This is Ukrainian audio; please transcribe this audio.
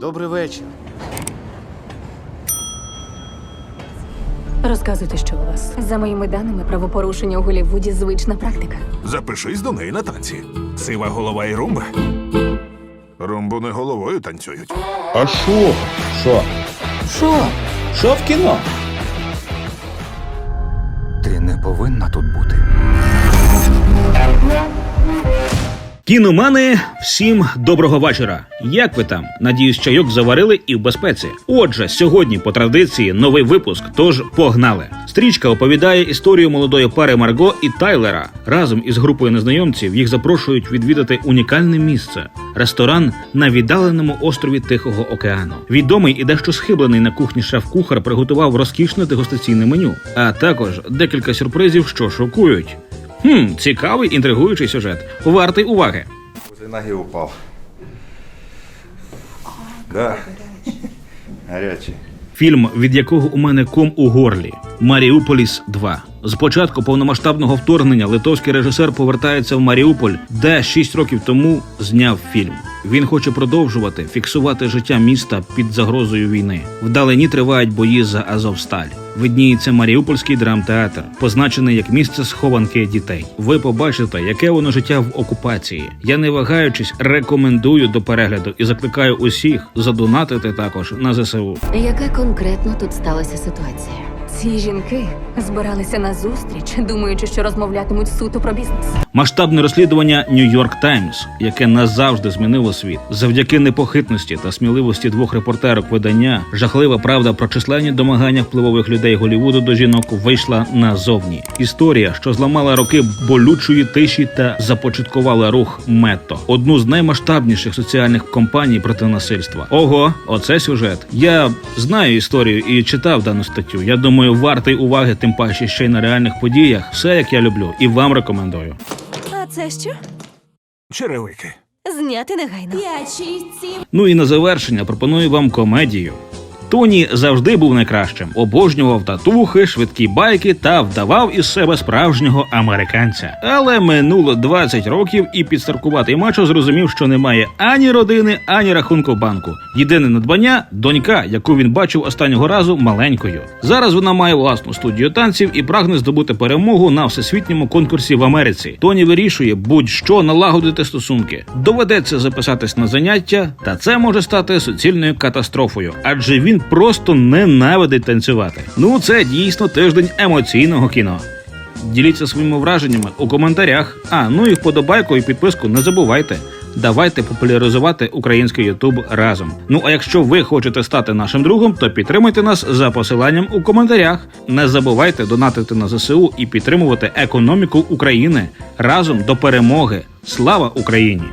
Добрий вечір. Розказуйте, що у вас. За моїми даними, правопорушення у Голлівуді звична практика. Запишись до неї на танці. Сива голова і румба. Румбу не головою танцюють. А що? Що? Що? Що в кіно? Ти не повинна тут бути. Кіномани, всім доброго вечора. Як ви там? Надіюсь, чайок заварили і в безпеці. Отже, сьогодні по традиції новий випуск. Тож погнали. Стрічка оповідає історію молодої пари Марго і Тайлера. Разом із групою незнайомців їх запрошують відвідати унікальне місце ресторан на віддаленому острові Тихого океану. Відомий і дещо схиблений на кухні шеф-кухар приготував розкішне дегустаційне меню, а також декілька сюрпризів, що шокують. Хм, цікавий інтригуючий сюжет. Вартий уваги. Возле ноги упал. Да. Горячий. Фільм, від якого у мене ком у горлі Маріуполіс 2. З початку повномасштабного вторгнення литовський режисер повертається в Маріуполь, де 6 років тому зняв фільм. Він хоче продовжувати фіксувати життя міста під загрозою війни. Вдалині тривають бої за Азовсталь. Видніється Маріупольський драмтеатр, позначений як місце схованки дітей. Ви побачите, яке воно життя в окупації. Я не вагаючись рекомендую до перегляду і закликаю усіх задонатити також на ЗСУ. Яка конкретно тут сталася ситуація? Ці жінки збиралися на зустріч, думаючи, що розмовлятимуть суто про бізнес. Масштабне розслідування Нью-Йорк Таймс, яке назавжди змінило світ, завдяки непохитності та сміливості двох репортерок видання, жахлива правда про численні домагання впливових людей Голівуду до жінок вийшла назовні. Історія, що зламала роки болючої тиші та започаткувала рух Метто, одну з наймасштабніших соціальних компаній проти насильства. Ого, оце сюжет. Я знаю історію і читав дану статтю. Я думаю, вартий уваги, тим паче ще й на реальних подіях. Все як я люблю, і вам рекомендую. А це що? Черевики. Зняти негайно. Ну і на завершення пропоную вам комедію. Тоні завжди був найкращим, обожнював татухи, швидкі байки та вдавав із себе справжнього американця. Але минуло 20 років, і підстаркуватий мачо зрозумів, що немає ані родини, ані рахунку банку. Єдине надбання донька, яку він бачив останнього разу маленькою. Зараз вона має власну студію танців і прагне здобути перемогу на всесвітньому конкурсі в Америці. Тоні вирішує будь-що налагодити стосунки. Доведеться записатись на заняття, та це може стати суцільною катастрофою, адже він просто ненавидить танцювати. Ну це дійсно тиждень емоційного кіно. Діліться своїми враженнями у коментарях. А ну і вподобайку і підписку не забувайте. Давайте популяризувати український Ютуб разом. Ну а якщо ви хочете стати нашим другом, то підтримуйте нас за посиланням у коментарях. Не забувайте донатити на ЗСУ і підтримувати економіку України разом до перемоги. Слава Україні!